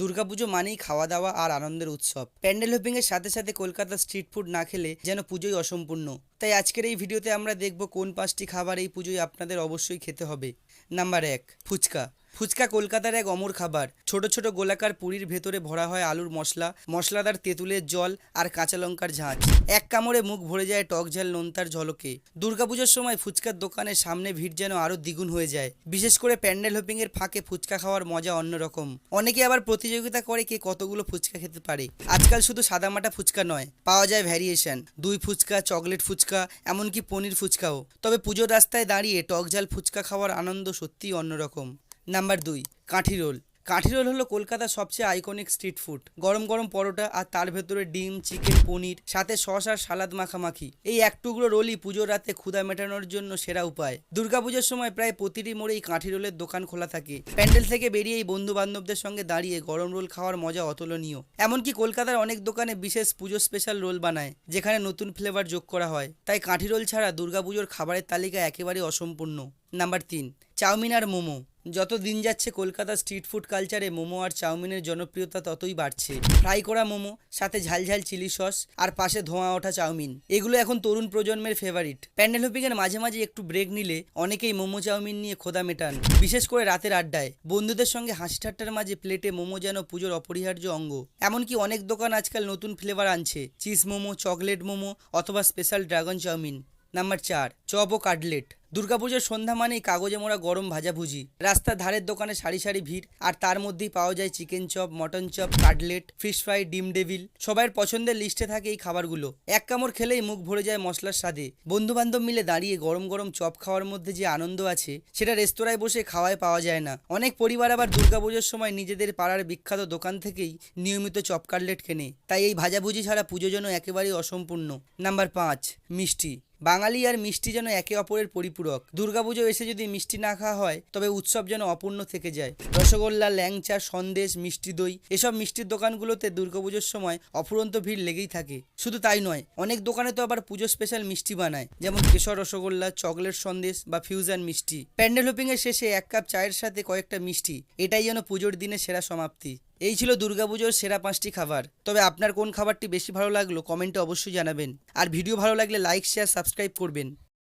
দুর্গাপুজো মানেই খাওয়া দাওয়া আর আনন্দের উৎসব। প্যান্ডেল হোপিং এর সাথে সাথে কলকাতা স্ট্রিট ফুড না খেলে যেন পুজোই অসম্পূর্ণ। তাই আজকের এই ভিডিওতে আমরা দেখব কোন পাঁচটি খাবার এই পুজোয় আপনাদের অবশ্যই খেতে হবে। নাম্বার এক, ফুচকা। ফুচকা কলকাতার এক অমর খাবার। ছোট ছোট গোলাকার পুরীর ভেতরে ভরা হয় আলুর মশলা, মশলাদার তেঁতুলের জল আর কাঁচা লঙ্কার ঝাঁঝ এক কামড়ে মুখ ভরে যায় টক ঝাল নোনতার ঝলকে। দুর্গাপুজোর সময় ফুচকার দোকানের সামনে ভিড় যেন আরও দ্বিগুণ হয়ে যায়। বিশেষ করে প্যান্ডেল হোপিং এর ফাঁকে ফুচকা খাওয়ার মজা অন্যরকম অনেকে আবার প্রতিযোগিতা করে কে কতগুলো ফুচকা খেতে পারে। আজকাল শুধু সাদামাটা ফুচকা নয়, পাওয়া যায় ভ্যারিয়েশন। দুই ফুচকা, চকলেট ফুচকা, এমনকি পনির ফুচকাও। তবে পুজোর রাস্তায় দাঁড়িয়ে টক ঝাল ফুচকা খাওয়ার আনন্দ সত্যিই অন্যরকম নাম্বার দুই, কাঠি রোল। কাঠি রোল হলো কলকাতার সবচেয়ে আইকনিক স্ট্রিট ফুড গরম গরম পরোটা আর তার ভেতরে ডিম চিকেন পনির, সাথে সস আর সালাদ মাখামাখি। এই এক টুকরো রোলই পুজোর রাতে ক্ষুধা মেটানোর জন্য সেরা উপায়। দুর্গাপুজোর সময় প্রায় প্রতিটি মোড়েই কাঠি রোলের দোকান খোলা থাকে। প্যান্ডেল থেকে বেরিয়েই বন্ধু বান্ধবদের সঙ্গে দাঁড়িয়ে গরম রোল খাওয়ার মজা অতুলনীয়। এমনকি কলকাতার অনেক দোকানে বিশেষ পুজো স্পেশাল রোল বানায়, যেখানে নতুন ফ্লেভার যোগ করা হয়। তাই কাঠি রোল ছাড়া দুর্গাপুজোর খাবারের তালিকা একেবারে অসম্পূর্ণ। নাম্বার তিন, চাউমিন আর মোমো। যত দিন যাচ্ছে কলকাতার স্ট্রিট ফুড কালচারে মোমো আর চাউমিনের জনপ্রিয়তা ততই বাড়ছে। ফ্রাই করা মোমো, সাথে ঝালঝাল চিলি সস আর পাশে ধোঁয়া ওঠা চাউমিন। এগুলো এখন তরুণ প্রজন্মের ফেভারিট প্যান্ডেল হোপিংয়ের মাঝে মাঝে একটু ব্রেক নিলে অনেকেই মোমো চাউমিন নিয়ে খোদা মেটান। বিশেষ করে রাতের আড্ডায়। বন্ধুদের সঙ্গে হাসি ঠাট্টার মাঝে প্লেটে মোমো যেন পুজোর অপরিহার্য অঙ্গ। এমনকি অনেক দোকান আজকাল নতুন ফ্লেভার আনছে। চিজ মোমো চকলেট মোমো অথবা স্পেশাল ড্রাগন চাউমিন। নাম্বার চার, চপ ও কাটলেট দুর্গাপুজোর সন্ধ্যা মানেই কাগজে মোড়া গরম ভাজাভুজি। রাস্তার ধারের দোকানে সারি সারি ভিড়, আর তার মধ্যেই পাওয়া যায় chicken chop, mutton chop, cutlet, fish fry, ডিম ডেভিল। সবার পছন্দের লিস্টে থাকে এই খাবারগুলো। এক কামড় খেলেই মুখ ভরে যায় মশলার স্বাদে। বন্ধু বান্ধব মিলে দাঁড়িয়ে গরম গরম চপ খাওয়ার মধ্যে যে আনন্দ আছে, সেটা রেস্তোরাঁয় বসে খাওয়ায় পাওয়া যায় না। অনেক পরিবার আবার দুর্গাপুজোর সময় নিজেদের পাড়ার বিখ্যাত দোকান থেকেই নিয়মিত চপ, কাটলেট কেনে। তাই এই ভাজাভুজি ছাড়া পুজো যেন একেবারেই অসম্পূর্ণ। নাম্বার পাঁচ, মিষ্টি। বাঙালি আর মিষ্টি যেন একে অপরের পরিপূরক। দুর্গাপুজো এসে যদি মিষ্টি না খাওয়া হয়, তবে উৎসব যেন অপূর্ণ থেকে যায়। রসগোল্লা, ল্যাংচা, সন্দেশ, মিষ্টি দই, এসব মিষ্টির দোকানগুলোতে দুর্গাপুজোর সময় অফুরন্ত ভিড় লেগেই থাকে। শুধু তাই নয়, অনেক দোকানে তো আবার পুজো স্পেশাল মিষ্টি বানায়, যেমন কেশর রসগোল্লা, চকলেট সন্দেশ বা ফিউজান মিষ্টি। প্যান্ডেল হোপিং এর শেষে এক কাপ চায়ের সাথে কয়েকটা মিষ্টি, এটাই যেন পুজোর দিনে সেরা সমাপ্তি। এই ছিল দুর্গাপুজোর সেরা পাঁচটি খাবার। তবে আপনার কোন খাবারটি বেশি ভালো লাগল, কমেন্টে অবশ্যই জানাবেন। আর ভিডিও ভালো লাগলে লাইক শেয়ার সাবস্ক্রাইব করবেন।